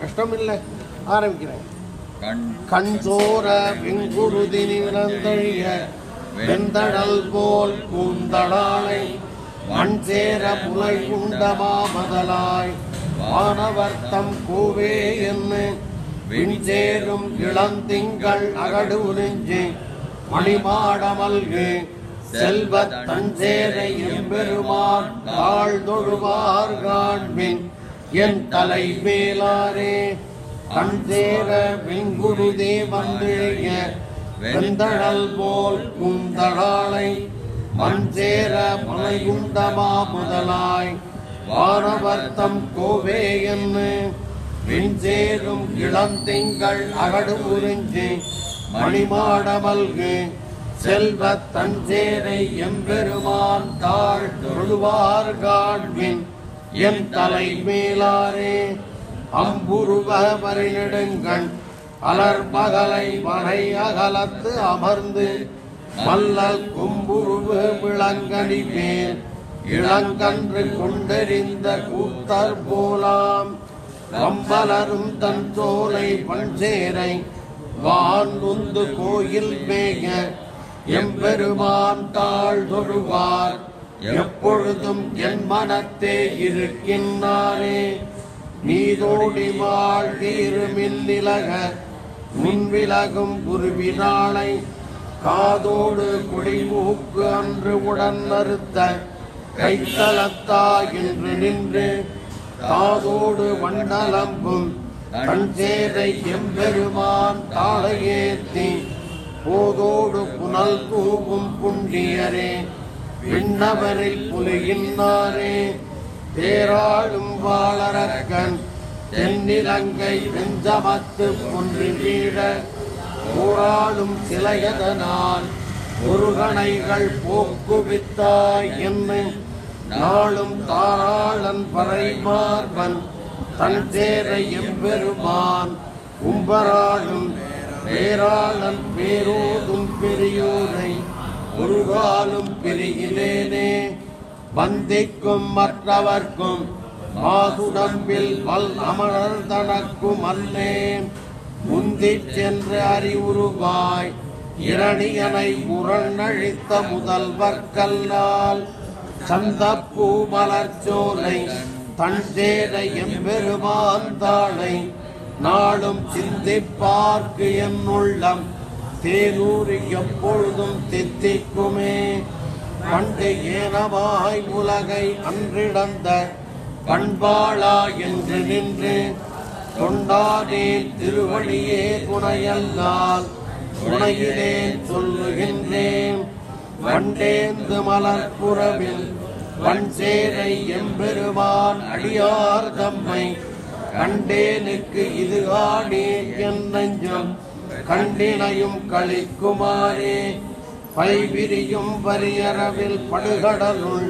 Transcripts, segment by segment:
கஷ்டம் இல்லை ஆரம்பிக்கிறேன். கண் சோர வெங்குருதி நிறந்தழிய வெந்தடல் போல் பூந்தடாளை மண் சேர புலை உண்டமா மதலாய் வானவர்த்தம் கூவே என்று விண்சேரும் இளந்திங்கள் அகடு உறிஞ்சி மணிமாடமல்கு செல்வத் தஞ்சேரை எம்பெருமான் தாழ் தொழுவார் காண்பின் என் தலை மேலாரே கண்தேர வெங்குருதே வந்திழைய வெந்தழல் போல் குந்தழாளை மண் சேர மலையுண்டமா முதலாய் வானவர்த்தம் கோவே என்று விண்சேரும் இளந்திங்கள் அகடு உறிஞ்சி மணிமாடமல்கு செல்வத் தஞ்சேரை எம்பெருமான் தாழ் தொழுவார் காண்பின் என் தலை மேலாரே அம்புருவ மறிநெடுங்கண் அலர் பகலை வரை அகலத்து அமர்ந்து மல்லல் கும்புருவு விளங்கனி மேல் இளங்கன்று கொண்டெறிந்த கூத்தர் போலாம். கம்பலரும் தன் சோலை பஞ்சேரை வான் உந்து கோயில் மேய எம்பெருமான் தாழ் தொழுவார் எப்பொழுதும் என் மனத்தே இருக்கின்றாரே நீதோடி வாழ்வீருமில் நிலக முன்விலகும் குருவினாளை காதோடு குடிமூக்கு அன்று உடன் நிறுத்த கைத்தலத்தா என்று நின்று காதோடு வண்டலம்பும் கண்சேரை எம்பெருமான் தாளையேத்தி போதோடு புனல் தூவும் புண்டியரே விண்ணவரை புலிகின்றாரே தேராளும் வாழறக்கன் தென்னிலங்கை வெஞ்சமத்து ஒன்று வீழ போராளும் சிலையதனால் முருகனைகள் போக்குவித்தாய் என்று நாளும் தாராளன் பறைமார்பன் தன் தேரை எம்பெருமான் கும்பராளும் பேராளன் பேரோதும் பெரியோரை முருகாலும் பிரிகிலேனே வந்திக்கும் மற்றவர்க்கும் மாசுடம்பில் பல் அமரர் தனக்கும் அல்லே. முந்திச் சென்று அறிவுருவாய் இரணியனை முரணழித்த முதல்வர்க்கல்லால் சந்தப்பூ மலர்ச்சோலை தன் சேரை எம்பெருமான் தாளை. நாளும் சிந்திப்பார்க்கு என் உள்ளம் தேனூரி எப்பொழுதும் தித்திக்குமே. பண்டு ஏனவாய் உலகை அன்றிடந்த பண்பாளா என்று நின்று கொண்டாடே திருவழியே துணையல்லால் துணையிலே சொல்லுகின்றேன். வண்டேந்து மலர்புறவில் வன்சேரை எம்பெருமான் அடியார் தம்மை கண்டேனுக்கு இது ஆடே என் நெஞ்சம். கண்டினையும் கழிக்குமாறே. பைவிரியும் வரியறவில் படுகடலுள்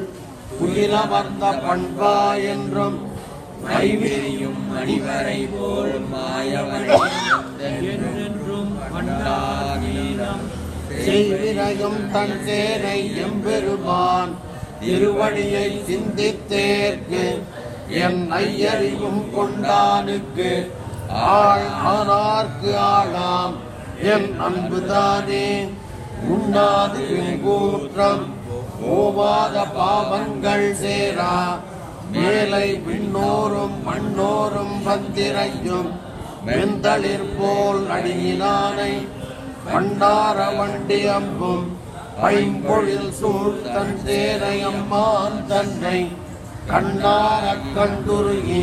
புயிலமர்ந்த பண்பா என்றும் கைவிரியும் அடிவரை போல் மாயவனை செய்விரையும் தன் சேரை எம்பெருமான் திருவடியை சிந்தித்தேற்கு என் ஐயறிவும் கொண்டானுக்கு ஆள் ஆனார்க்கு ஆளாம். என் அன்புதானே உண்ணாது கூற்றம் ஓவாத பாவங்கள் சேரா. மேலை விண்ணோரும் மண்ணோரும் வந்திரையும் வெந்தளிர் போல் அடியினானை பண்டார வண்டி அம்பும் பைம்பொழில் சூழ் தன் சேரையம்மான் தன்னை கண்ணார கண்டுருகி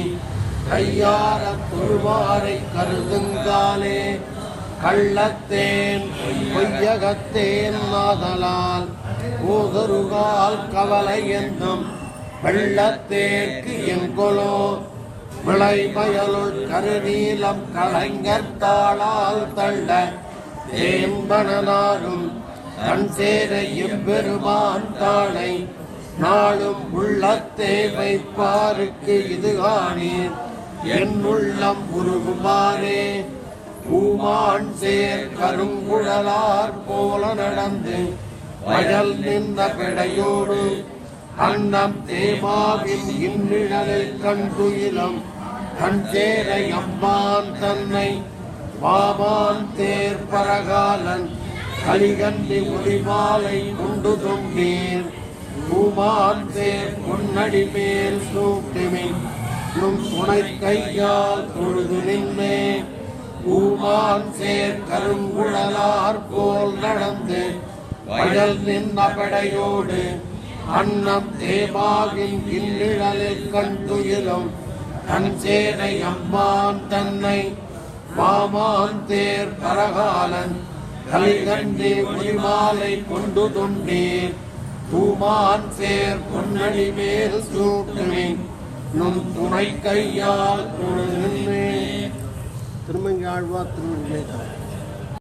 கையார துருவாரை கருதுங்காலே. கள்ளத்தேன் பொய்யகத்தேன் நாதலால். ஊதருகால் கவலை என்னும் வெள்ளத்தேற்கு எங்கொலோ. விளை கருநீலம் கலைஞர் தாளால் தள்ள தேம்பனாரும் தன் சேர எம்பெருமான் தாளை. நாளும் உள்ளத்தே வைப்பாருக்கு இது காணீர் என் உள்ளம் உருகுமாறே. பூமான் சேர் கருங்குழலார் போல நடந்து வயல் நின்ற பிடையோடு அன்னம் தேமாவின் இந்நிழலில் கண்டுயிலம் கண் சேரை அம்மான் தன்னை வாமான் தேர் பரகாலன் கலிகண்டி ஒளிமாலை உண்டு தொண்டீர். பூமான் தேர் பொன்னடி மேல் சூட்டுமின் நும் துணை கையால் தொழுது நின்றேன் பூமான் சேர் கருங்குழலார் போல் நடந்து வயல் நின்ற படையோடு அன்னம் தேமாவின் கிள்ளிழலில் கண் தன் சேனை அம்மான் தன்னை மாமான் தேர் பரகாலன் கலிகண்டி ஒளிமாலை கொண்டு தொண்டீர். பூமான் சேர் பொன்னடி மேல் சூட்டுவேன். நும் துணை கையால் தொழுகின்றேன் திருமங்கி ஆழ்வார் திருமணி